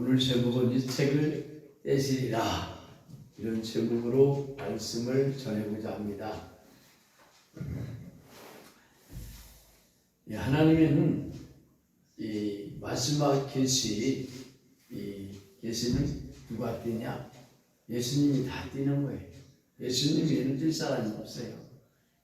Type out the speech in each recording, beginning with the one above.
오늘 제목은 이 책을 떼시리라 이런 제목으로 말씀을 전해보자 합니다. 이 하나님은 이 마지막 계시 이 계시는 누가 띄냐? 예수님이 다 띄는 거예요. 예수님이 들 사람이 없어요.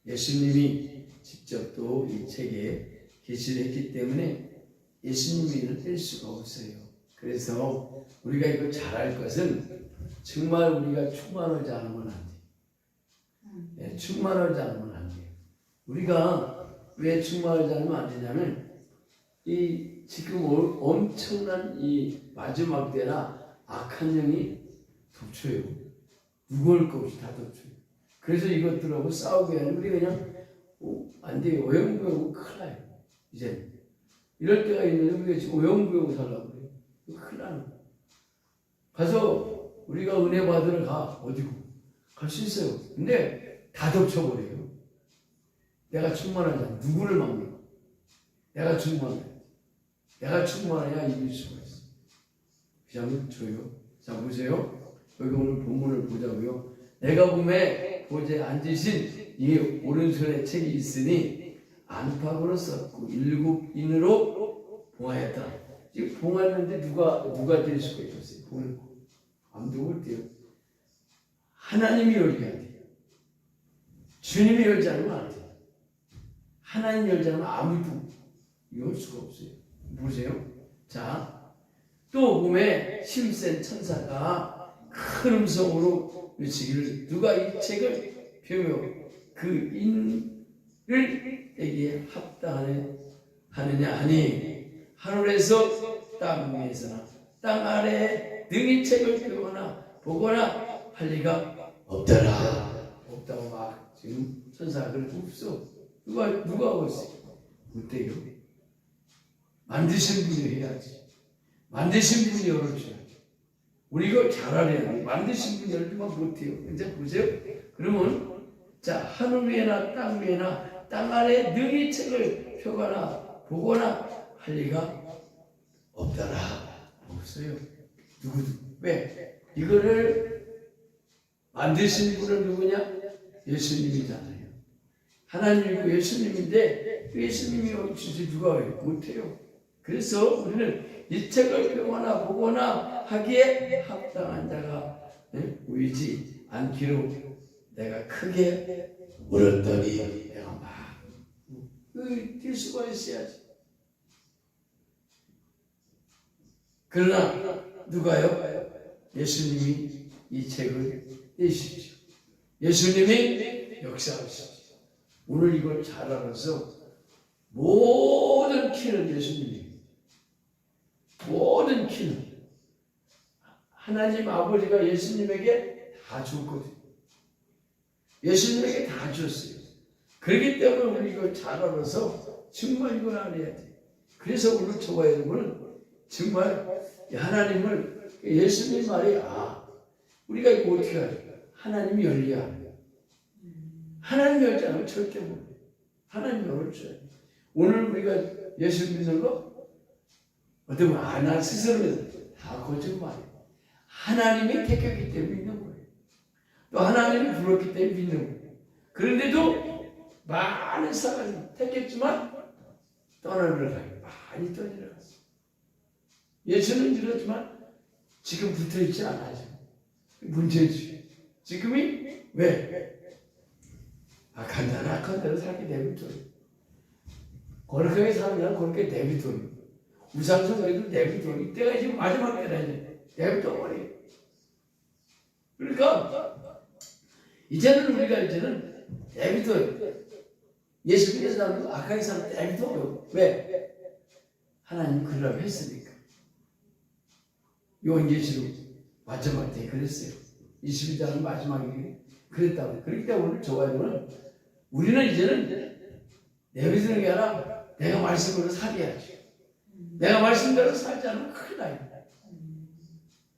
예수님이 직접 또 이 책에 계시를 했기 때문에 예수님이 뗄 수가 없어요. 그래서 우리가 이거 잘할 것은 정말 우리가 충만하지 않으면 안 돼요. 네, 충만하지 않으면 안 돼요. 우리가 왜 충만하지 않으면 안 되냐면 이 지금 어- 엄청난 이 마지막 때라 악한 영이 덮쳐요. 누구올 것 없이 다 덮쳐요. 그래서 이것들하고 싸우게 하는 우리 그냥 어, 안 돼요. 오영부영고 큰일 나요. 이제 이럴 때가 있는데 우리가 지금 오영부영 살라고 큰일 나는. 가서 우리가 은혜 받으러 가 어디고 갈 수 있어요. 근데 다 덮쳐버려요. 내가 충만하지 않아. 누구를 막는 내가 충만해. 내가 충만해야 이길 수가 있어. 그냥 줘요. 자 보세요. 여기 오늘 본문을 보자고요. 내가 봄에 보제 앉으신 이 오른손에 책이 있으니 안팎으로 썼고 일곱 인으로 봉하였다. 지금 봉하는데 누가 누가 될 수가 있겠어요? 봉을 아무도 못 돼요. 하나님이 열게 돼요. 주님이 열지 않으면 안 돼요. 하나님 열지 않으면 아무도 열 수가 없어요. 보세요. 자, 또 봄에 힘센 천사가 큰 음성으로 외치기를 누가 이 책을 펴며 그 인을 에게 합당하네 하느냐 하니 하늘에서 땅 위에서나 땅 아래 능히 책을 펴거나 보거나 할 리가 없더라. 없다고 막 지금 천사가 그러고 없어. 누가 누가 하고 있어? 못돼요? 만드신 분이 해야지. 만드신 분이 열어줘야지. 우리 이거 잘하래야 돼 만드신 분이 열지만 못해요. 이제 보세요. 그러면 자 하늘 위에나 땅 위에나 땅 아래 능히 책을 펴거나 보거나 할 리가 없더라. 없어요. 누구도. 왜? 이거를 만드신 분은 누구냐? 예수님이잖아요. 하나님이고 예수님인데 그 예수님이 주지 누가 왜 못해요? 그래서 우리는 이 책을 펴거나 보거나 하기에 합당한 자가 네? 보이지 않기로 내가 크게 울었더니 내가 막 그, 뛸 수가 있어야지. 그러나 누가요? 예수님이 이 책을 떼십시오. 예수님이 역사하십시오. 오늘 이걸 잘 알아서 모든 키는 예수님이 모든 키는 하나님 아버지가 예수님에게 다 줬거든요. 예수님에게 다 줬어요. 그렇기 때문에 우리 이걸 잘 알아서 정말 이걸 알아야 돼. 그래서 오늘 저와 여러분은 정말 이 하나님을 예수님 말이 아 우리가 이거 어떻게 하냐? 하나님이 열리야. 하나님 열지 않으면 절대 못 해. 하나님 열어줘야 돼. 오늘 우리가 예수 믿는 거 어떻게 보면 아나 스스로 다 거짓말이에요. 하나님이 택했기 때문에 믿는 거예요. 또 하나님이 불렀기 때문에 믿는 거예요. 그런데도 많은 사람이 택했지만 떠나려 가요. 많이 떠나려 갔어. 예수는 이렇지만 지금 붙어 있지 않아요. 문제지. 지금이 왜? 악한 자는 악한 대로 살게. 거룩하게 사는 자는 그렇게 내비둬요. 우상성거리도 내비둬요. 이때가 지금 마지막 때라 이제 내비둬 버려요. 그러니까 이제는 우리가 이제는 내비둬요. 예수 믿는 사람도 악하게 사는 내비둬요. 왜? 하나님 그러라고 했으니까. 요한계시록 마지막 때 그랬어요. 22장은 마지막에 그랬다고. 그렇기 때문에 오늘 저와 여러분은 우리는 이제는 내비두는 게 아니라 내가 말씀으로 살아야지. 내가 말씀대로 살지 않으면 큰일 나요.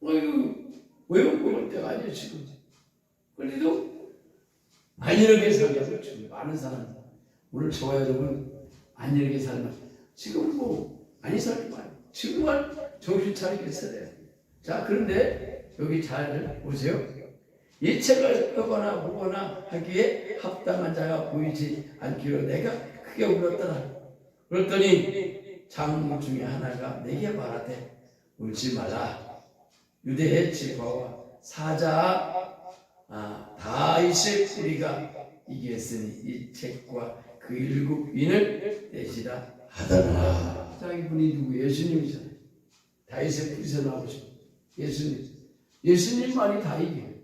어, 이거 외국 보는 때가 아니에요, 지금. 그래도 안일하게 살게 지금 많은 사람. 오늘 저와 여러분 안일하게 살면 지금 뭐 많이 살지 마요. 지금은 정신 차리게 살아야. 자, 그런데 여기 잘 보세요. 이 책을 펴거나 보거나 하기에 합당한 자가 보이지 않기로 내가 크게 울었더라. 그랬더니 장로 중에 하나가 내게 말하되 울지 마라. 유대의 지파와 사자 아, 다윗의 뿌리가 이겼으니 이 책과 그 일곱 인을 내시라 하더라. 자, 이분이 누구? 예수님이잖아요. 다윗의 뿌리에서 나오신 예수님. 예수님만이 다 이겨요.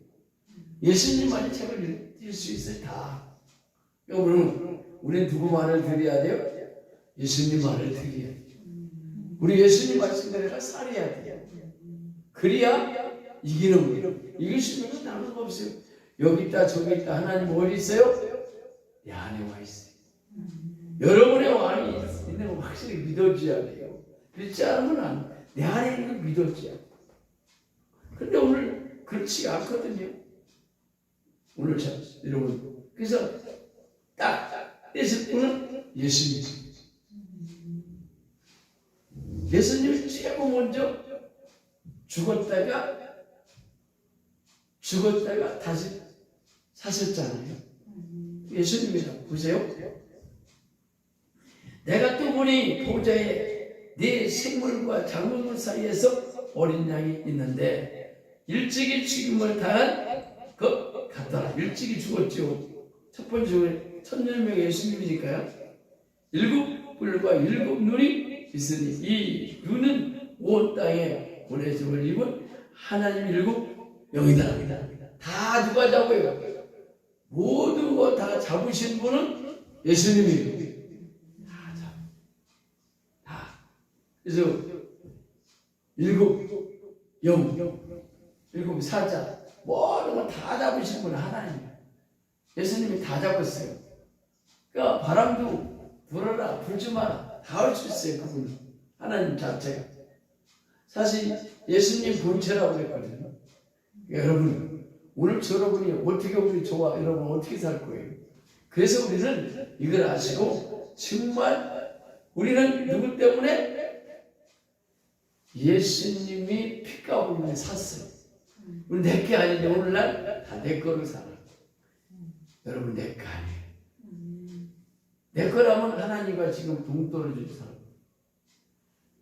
예수님만이 책을 읽을 수 있어요. 다. 여러분, 우리는 누구 말을 드려야 돼요? 예수님 말을 드려야 돼요. 우리 예수님 말씀대로 살아야 돼요. 그래야 이기는 거예요. 이길 수 있는 건 아무도 없어요. 여기 있다 저기 있다 하나님 어디 있어요? 내 안에 와 있어요. 여러분의 왕이 있는 거 확실히 믿어줘야 돼요. 믿지 않으면 안, 내 안에 있는 걸 믿어줘야 돼요. 근데 오늘 그렇지 않거든요. 오늘 참 여러분 그래서 딱 떼실 분은 예수님. 예수님 최고 먼저 죽었다가 죽었다가 다시 사셨잖아요. 예수님이라 보세요. 내가 또 보니 보좌에 네 생물과 작물들 사이에서 어린 양이 있는데 일찍이 죽임을 당한 것 같더라. 일찍이 죽었죠. 첫 번째 천년 명의 예수님이니까요. 일곱 뿔과 일곱 눈이 있으니 이 눈은 온 땅에 보내심을 입은 하나님 일곱 영이다. 다 누가 잡아요? 모든 거 다 잡으신 분은 예수님이에요. 다 잡. 다. 그래서 일곱 영, 일곱 사자, 모든 걸 다 잡으신 분은 하나님이에요. 예수님이 다 잡았어요. 그러니까 바람도 불어라, 불지 마라. 다 할 수 있어요, 그분은. 하나님 자체가. 사실 예수님 본체라고 그랬거든요. 여러분, 오늘 여러분이 어떻게 우리 좋아, 여러분 어떻게 살 거예요? 그래서 우리는 이걸 아시고, 정말 우리는 누구 때문에? 예수님이 피값으로 샀어요. 우리 내게 아닌데 오늘날 다 내 거로 살아. 여러분 내 거 아니에요. 내 거라면 하나님과 지금 동떨어질 사람.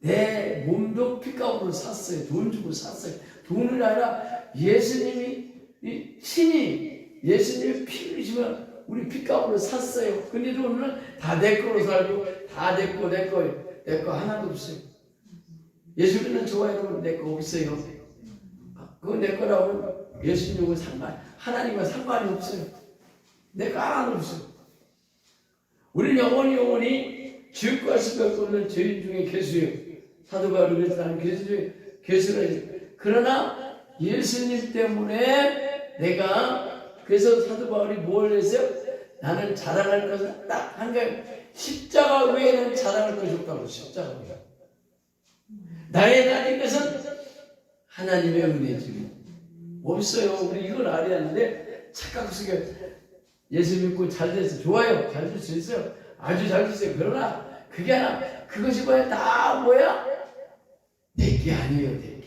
내 몸도 피값으로 샀어요. 돈 주고 샀어요. 돈을 아니라 예수님이 이 신이 예수님이 피 흘리시면 우리 피값으로 샀어요. 근데도 오늘은 다내 거로 살고 다 내 거, 내 거, 내 거 하나도 없어요. 예수님은 좋아요. 내거 없어요. 그거 내 거라고 예수님과 상관, 하나님과 상관이 없어요. 내거 하나도 없어요. 우리는 영원히 영원히 지옥과 수백 없는 죄인 중에 개수예요. 사도 바울이 그랬다는 개수 중에 개수를 그러나 예수님 때문에 내가 그래서 사도 바울이 뭘 했어요? 나는 자랑할 것은 딱 한 가지 십자가 외에는 자랑할 것이 없다고 십자가 외에 나의 나의 것은 하나님의 은혜지 없어요? 우리 이걸 알아야 하는데 착각 속에 예수 믿고 잘 돼서 좋아요. 잘 될 수 있어요. 아주 잘 됐어요. 그러나 그게 아니라 그것이 뭐야? 다 뭐야? 내게 아니에요 내게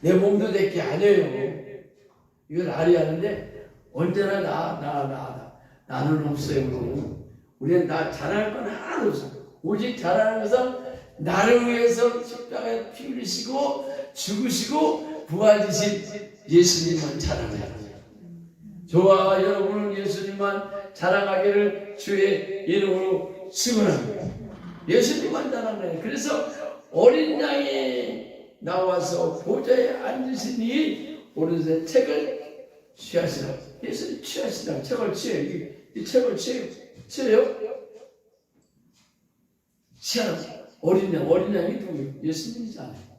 내 몸도 내게 아니에요. 이걸 알아야 하는데 언제나 나 나 나 나, 는 없어요 우리는 나 잘할 건 하나도 없어 오직 잘하는 것은 나를 위해서 십자가에 피 흘리시고 죽으시고 부활하신 예수님만 자랑해요 저와 여러분은 예수님만 자랑하기를 주의 이름으로 축원합니다. 예수님만 자랑해요. 그래서 어린 양이 나와서 보좌에 앉으시니 오른손에 책을 취하시라. 예수님 취하시라. 책을 취해. 이, 이 책을 취해. 취해요? 취하라. 어린 양, 어린 양이 누구예요? 예수님이잖아요.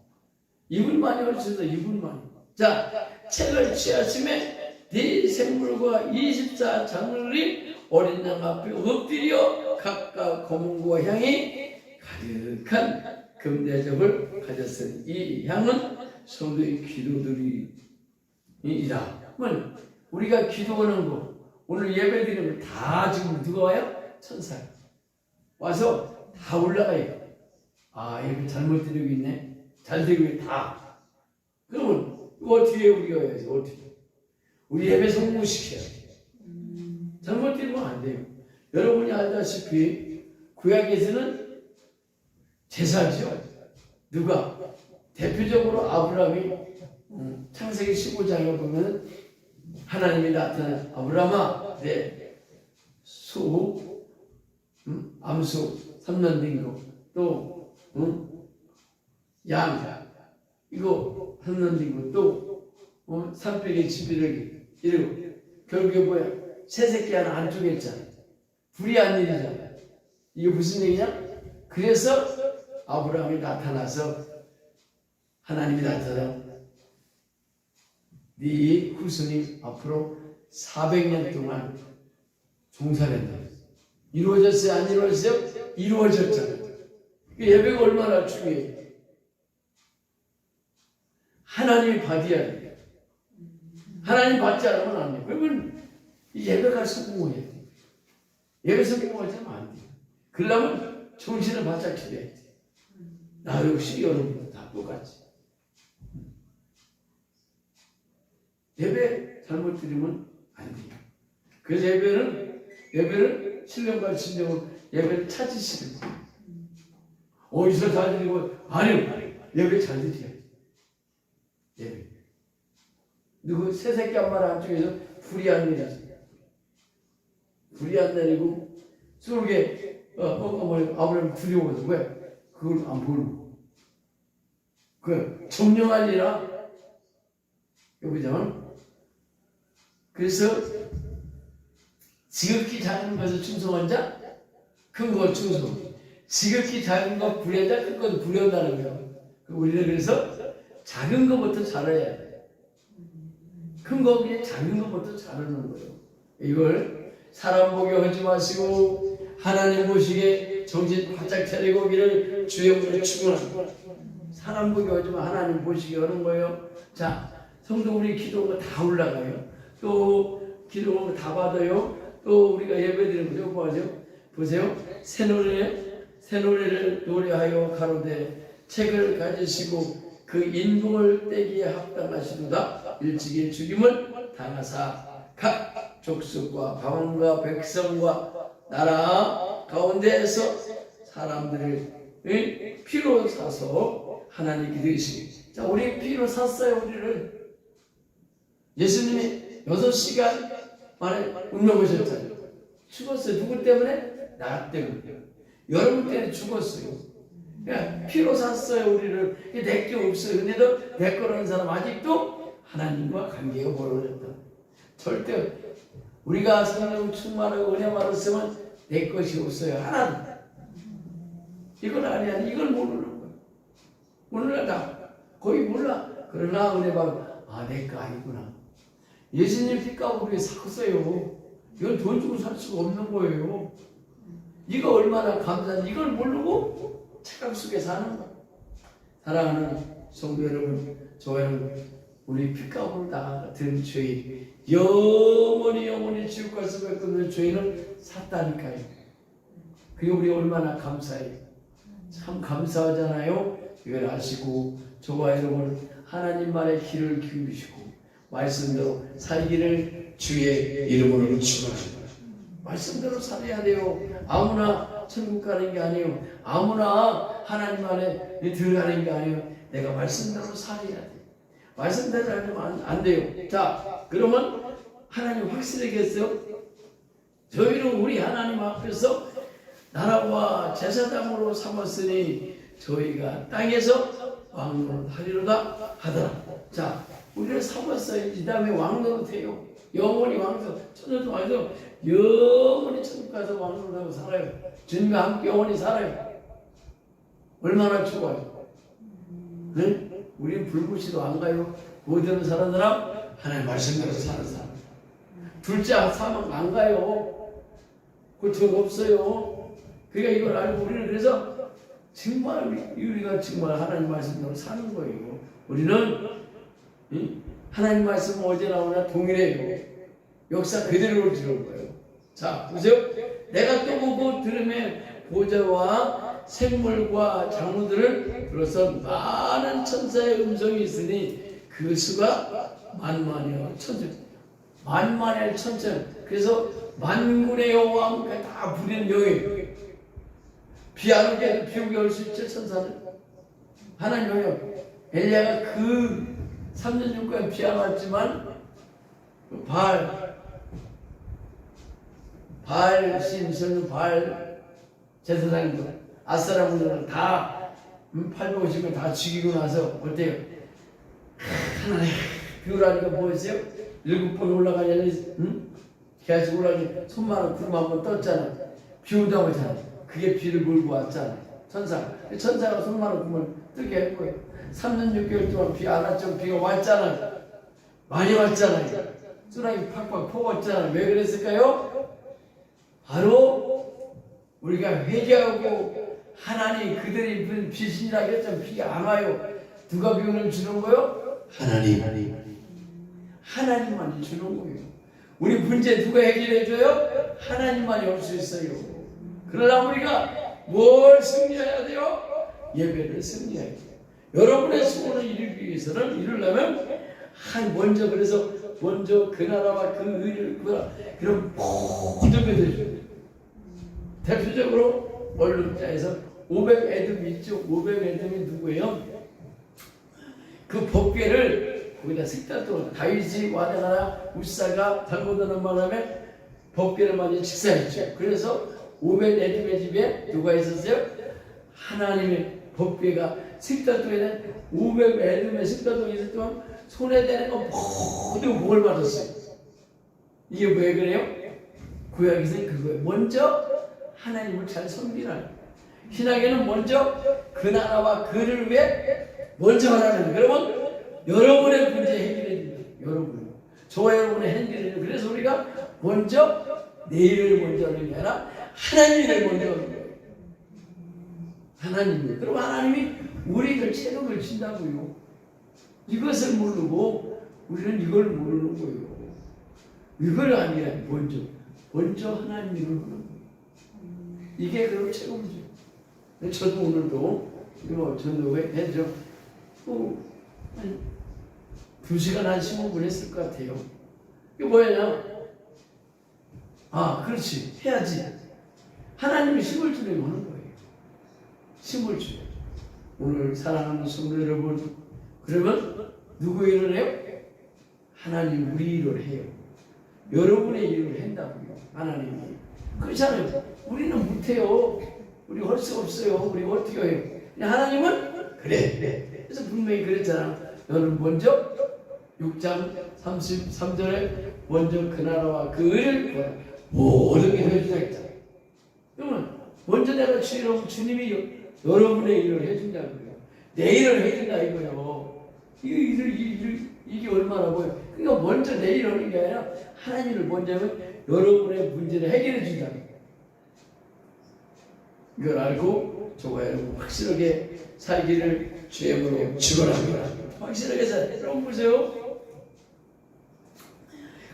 이분만이 있어, 이분만이. 자, 책을 취하심에 네 생물과 24 장물이 어린 양 앞에 엎드려 각각 검은과 향이 가득한 금대접을 가졌으니 이 향은 성도의 기도들이이라. 그러면 우리가 기도하는 거 오늘 예배 드리는 거 다 지금 누가 와요? 천사 와서 다 올라가요. 아 예배 잘못 드리고 있네. 잘 드리고 있 다. 그러면 이거 어떻게 우리가 해야지? 어떻게? 우리 예배 성공시켜야 돼. 잘못 들으면 안 돼요. 여러분이 알다시피 구약에서는 제사죠. 누가 대표적으로 아브라함이 음, 창세기 15장에 보면 하나님이 나타나 아브라함아 내소 음, 암소 3년 된 거또 음, 양 이거 3년 된거또 어, 300의 지비를 이러고 결국에 뭐야 새 새끼 하나 안 쪼갰잖아 불이한 일이잖아 이게 무슨 얘기냐 그래서 아브라함이 나타나서 하나님이 나타나 네 후손이 앞으로 400년 동안 종살한다. 이루어졌어요? 안 이루어졌어요? 이루어졌잖아요. 그 예배가 얼마나 중요해요. 하나님이 받아야 돼. 하나님 받지 않으면 안 돼. 그러면 이 예배가 성공해야 돼. 예배 성공하지 않으면 안 돼. 그러려면 정신을 바짝 차려야 돼. 나 역시 여러분도 다 똑같이. 예배 잘못 드리면 안 돼요. 그래서 예배는 예배를 신령과 진정으로 예배를 찾으시는 거예요. 어디서 잘 드리고 아니요 예배 잘 드려야 돼. 예배. 누구 새새끼 한 마리 안쪽에서 불이 안 내리죠. 불이 안 내리고 쏠게 어, 어, 뭐 아브라함 두려워서 왜? 그걸 안 보는 그 점령하리라 여보자면 그래서 지극히 작은 것을 충성한 자, 큰 것 충성. 지극히 작은 것 부려한 자, 큰 부려한다는 거예요. 그 우리는 그래서 작은 것부터 잘해야 돼. 큰 거 그냥 작은 것부터 잘하는 거예요. 이걸 사람 보게 하지 마시고 하나님 보시게 정신 바짝 차리고 길을 추구하는 거예요. 사람 보게 하지 마 하나님 보시게 하는 거예요. 자, 성도 우리 기도가 다 올라가요. 또 기도가 다 받아요. 또 우리가 예배 드리는 거죠. 뭐하죠? 보세요. 새 노래, 새 노래를 노래하여 가로되 책을 가지시고 그 인봉을 떼기에 합당하시도다. 일찍이 죽임을 당하사 각 족속과 방언과 백성과 나라 가운데에서 사람들을 의 피로 사서 하나님 기르시기. 자, 우리 피로 샀어요, 우리를. 예수님이 6시간 만에 운명하셨잖아요. 죽었어요. 누구 때문에? 나 때문에. 여러분 때문에 죽었어요. 그냥 피로 샀어요, 우리를. 내게 없어요. 근데도 내 거라는 사람 아직도 하나님과 관계가 멀어졌다. 절대 우리가 성령 충만하고 은혜 많았으면 내 것이 없어요. 하나도. 이건 아니야. 이걸 모르는 거야. 오늘날 다 거의 몰라. 그러나 은혜 받아. 아, 내거 아니구나. 예수님 피값 우리 샀어요. 이건 돈 주고 살 수가 없는 거예요. 이거 얼마나 감사한지 이걸 모르고 착각 속에 사는 거야. 사랑하는 성도 여러분, 저와는 우리 피값으로 다든 죄, 영원히 영원히 지옥 갈 수밖에 없는 죄는 샀다니까요. 그게 우리 얼마나 감사해요. 참 감사하잖아요. 이걸 아시고 저와 여러분 하나님 말의 길을 기울이시고 말씀대로 살기를 주의 이름으로 축원합니다. 말씀대로 살아야 돼요. 아무나 천국 가는 게 아니에요. 아무나 하나님 안에 들어가는 게 아니에요. 내가 말씀대로 살아야 돼. 말씀대로 살면 안, 안 돼요. 자, 그러면 하나님 확실하겠어요? 저희는 우리 하나님 앞에서 나라와 제사장으로 삼았으니 저희가 땅에서 왕노릇 하리로다 하더라. 자, 우리를 삼았어요. 이 다음에 왕노릇 해요. 영원히 왕노릇, 천년도 와서 영원히 천국 가서 왕노릇하고 살아요. 주님과 함께 영원히 살아요. 얼마나 좋아요. 네? 우린 불구시도 안 가요. 어디로 사는 사람? 하나님 말씀대로 사는 사람. 둘째 사망 안 가요. 고통 없어요. 그러니까 이걸 알고 우리는 그래서 정말 우리가 정말 하나님 말씀대로 사는 거예요. 우리는 이? 하나님 말씀 어제 나 오나 동일해요. 역사 그대로 들은 거예요. 자, 보세요. 내가 또 보고 들으면 보좌와 생물과 장로들을 들어서 많은 천사의 음성이 있으니 그 수가 만만이요 천천 만만의 천천 그래서 만군의 여호와 다 부리는 영이 비안 오게 비 오게 할 수 있죠 천사는 하나님 영역 엘리야가 그 3년 6개월 비안 왔지만 그 발, 발 신선, 발 제사장도 아사라 분들은 다 음, 850명 다 죽이고 나서 어때요? 하나님 비오라니까 뭐였어요? 일곱 번 올라가냐니 응? 계속 올라가니 손만한 구름 한번 떴잖아. 비 온다고 했잖아 그게 비를 몰고 왔잖아. 천사 그 천사가 손만한 구름을 뜨게 했고요 3년 6개월 동안 비 안 왔죠 비가 왔잖아 많이 왔잖아요 쓰나미 팍팍 퍼왔잖아 왜 그랬을까요? 바로 우리가 회개하고 하나님 그들이 무슨 비신이라 했잖아 비가 안 와요 누가 비오는 주는 거요? 하나님 하나님만이 주는 거예요. 우리 문제 누가 해결해 줘요? 하나님만이 올 수 있어요. 그러나 우리가 뭘 승리해야 돼요? 예배를 승리해야 돼요. 여러분의 소원을 이루기 위해서는 이루려면 한 먼저 그래서 먼저 그 나라와 그 의를 구하라. 그럼 모든 것들이 대표적으로 원룸자에서 500 애덤이 있죠. 500 애덤이 누구예요? 그 법궤를 거기다 식단도 다윗이 와다가나 우사가 달고드는 바람에 법궤를 많이 직사했죠. 그래서 오벤 에드의 집에 누가 있었어요? 하나님의 법궤가 오벤 에드의 식단도에 있을 동안 손에 대는 거 모두 복을 받았어요. 이게 왜 그래요? 구약에서 그거예요. 먼저 하나님을 잘 섬기라. 신학에는 먼저 그 나라와 그를 위해 먼저 하라는 거예요. 그러면 여러분의 문제 해결해 줍니다. 여러분. 저와 여러분의 해결해 줍니다. 그래서 우리가 먼저 내 일을 먼저 하는 게 아니라 하나님을 먼저 하는 거예요. 하나님이. 그럼 하나님이 우리를 책임을 진다고요. 이것을 모르고 우리는 이걸 모르는 거예요. 이걸 아니라 먼저. 먼저 하나님을 하는 거예요. 이게 그럼 책임이죠. 저도 오늘도 이거 전도회 해죠. 어, 한 2시간 한 15분 했을 것 같아요. 이게 뭐예요? 아, 그렇지. 해야지. 하나님이 힘을 주려고 하는 거예요. 힘을 줘요. 오늘 사랑하는 성도 여러분, 그러면 누구 일을 해요? 하나님 우리 일을 해요. 여러분의 일을 한다고요. 하나님이. 그렇잖아요. 우리는 못해요. 우리 할 수 없어요. 우리 어떻게 해요? 하나님은 그래, 그래. 그래서 분명히 그랬잖아. 너는 먼저 6장 33절에 먼저 그 나라와 그 의를. 모든 게 해주자 했잖아. 그러면 먼저 내가 주의로 주님이 여- 여러분의 일을 해준다고요. 내 일을 해준다 이거요. 이 일을 이 일을 이게 얼마나 보여? 그러니까 먼저 내일 하는 게 아니라 하나님을 먼저 하면 여러분의 문제를 해결해 준다. 이걸 알고 저와 여러분 확실하게 살기를 주임으로 축원합니다. 확실하게 살. 여러분 보세요.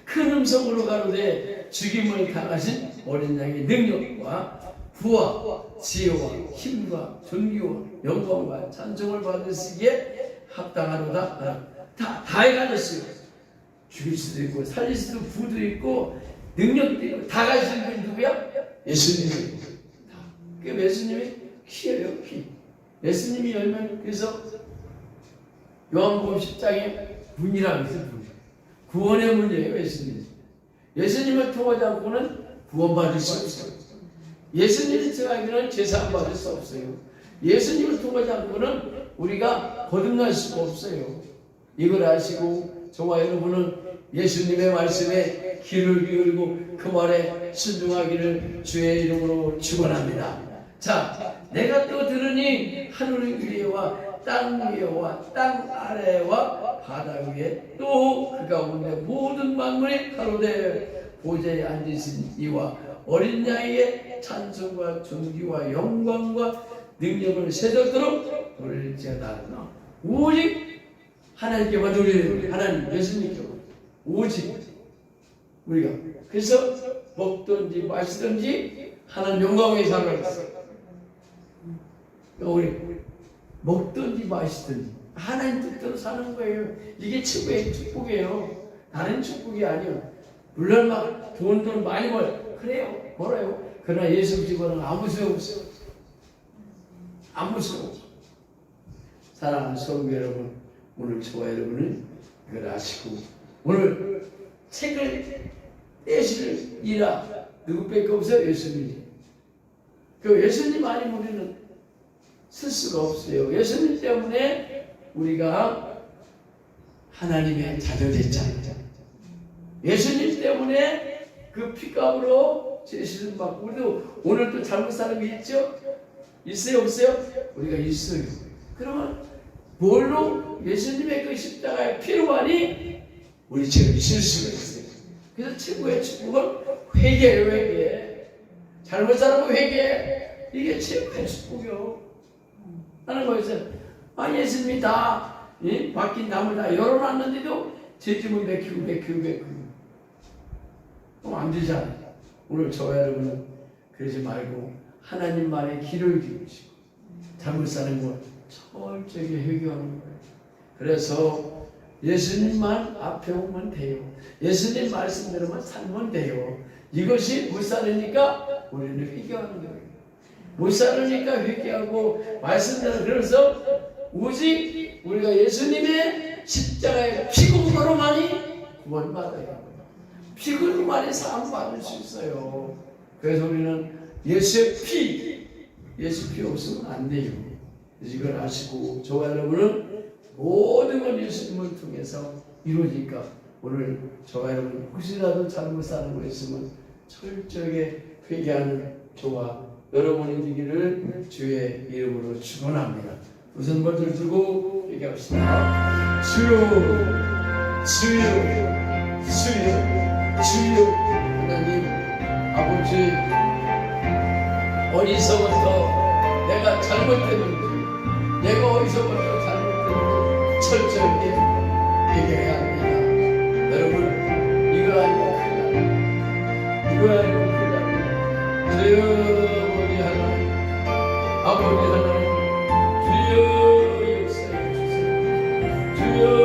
큰 음성으로 가로되 죽임을 당하신 어린 양의 능력과 부와 지혜와 힘과 존귀와 영광과 찬송을 받으시기에 합당하로다. 다, 다 해 가졌어요. 죽일 수도 있고 살릴 수도 부도 있고 능력도 있고 다 가진 분이 누구야? 예수님이. 그 예수님이 키예요 키. 예수님이 열면 그래서 요한복음 10장에 분이라고 있어요 분. 구원의 문제예요 예수님. 예수님을 통하지 않고는 구원받을 수 없어요. 예수님을 통하기는 제사 받을 수 없어요. 예수님을 통하지 않고는 우리가 거듭날 수가 없어요. 이걸 아시고 저와 여러분은 예수님의 말씀에 귀를 기울이고 그 말에 순종하기를 주의 이름으로 축원합니다. 자, 내가 또 들으니 하늘 위에와 땅 위에와 땅 아래와 바다 위에 또 그 가운데 모든 만물이 가로되 보좌에 앉으신 이와 어린 양에게 찬송과 존귀와 영광과 능력을 세도록 돌릴지어다. 오직 하나님께만 돌리는 하나님 예수님께만 오직 우리가 그래서 먹든지 마시든지 하나님 영광에 살아있어. 우리 먹든지 마시든지 하나님 뜻대로 사는 거예요. 이게 최고의 축복이에요. 다른 축복이 아니요. 물론 막 좋은 돈 많이 벌 그래요. 벌어요. 그러나 예수 집어는 아무 소용 없어요. 아무 소용 없어요. 사랑하는 성도 여러분, 오늘 저와 여러분은 이걸 아시고 오늘 책을 떼실 이라 누구밖에 없어요? 예수님. 그 예수님 아니면 우리는 쓸 수가 없어요. 예수님 때문에 우리가 하나님의 자녀됐잖아요. 예수님 때문에 그 피값으로 제시를 받고 우리도 오늘도 잘못 게 있죠? 있어요 없어요? 우리가 있어요. 그러면 뭘로 예수님의 그 십자가의 피로만이 우리 지금 있을 수가 있어요. 그래서 최고의 축복은 회개예요 회개. 잘못 사는 거 회개. 이게 최고의 축복이요. 하는 거였어요. 아 예수님이 다 예? 바뀐 나무를 다 열어놨는데도 제 집은 맥히고 맥히고 맥히고 그럼 안 되잖아요. 오늘 저와 여러분은 그러지 말고 하나님만의 길을 기우시고 잘못 사는 거 철저히 회개하는 거예요. 그래서 예수님만 앞에 오면 돼요. 예수님 말씀대로만 살면 돼요. 이것이 못 살으니까 우리는 회개하는 거예요. 못 살으니까 회개하고 말씀대로 그래서 오직 우리가 예수님의 십자가의 피공으로만이 구원받아야 합니다. 피근만이 사람 받을 수 있어요. 그래서 우리는 예수의 피, 예수 피 없으면 안 돼요. 이걸 아시고 저와 여러분은 모든 건 예수님을 통해서 이루어지니까 오늘 저와 여러분 혹시라도 잘못 사는 거 있으면 철저하게 회개하는 저와 여러분이 되기를 주의 이름으로 축원합니다. 우선 먼저 들고 얘기합시다. 주여, 주여, 주여, 주여, 하나님 아버지 어디서부터 내가 잘못했는지, 내가 어디서부터 잘못했는지 철저하게 얘기해야 합니다. 여러분 이거 아니고 큰일. 이거 아니고 큰일 납니다. 주여 아버지 하나님, 아버지 하나님, to